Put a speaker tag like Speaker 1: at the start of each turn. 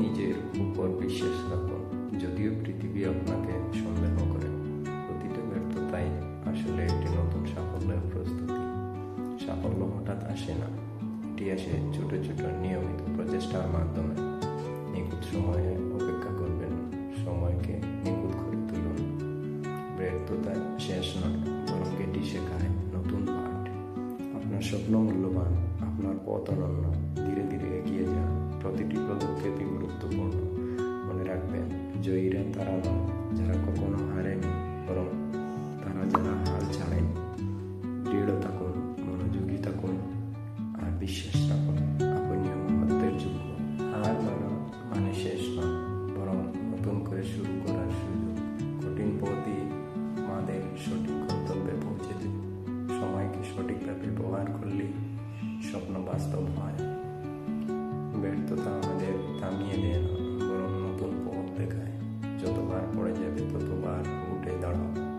Speaker 1: নিজের উপর বিশ্বাস রাখুন যদিও পৃথিবী আপনাকে সন্দেহ করে। প্রতিটা ব্যর্থতাই আসলে একটি নতুন সাফল্যের প্রস্তুতি। সাফল্য হঠাৎ আসে না। এটি আসে ছোট ছোট নিয়মিত প্রচেষ্টার মাধ্যমে। নিখুঁত সময়ে অপেক্ষা করবেন, সময়কে নিখুঁত করে তুলুন। ব্যর্থতা শেষ নয়, বরং এটি শেখায় নতুন পাঠ। আপনার স্বপ্ন মূল্যবান, আপনার পথ অনন্য, ধীরে ধীরে জয়ীরা তারা নয় যারা কখনো হারেনি বরং তারা যারা হাল ছাড়েনি দৃঢ় থাকুন মনোযোগী থাকুন আর বিশ্বাস রাখুন আপনিও মহত্বের যোগ্য আর মানে মানে শেষ নয় বরং নতুন করে শুরু করার সুযোগ কঠিন পথই আমাদের সঠিক গন্তব্যে পৌঁছে দেবে সময়কে সঠিকভাবে ব্যবহার করলেই স্বপ্ন বাস্তব হয় ব্যর্থতা আমাদের থামিয়ে দেয় না তো তোমার উঠে দাঁড়াও।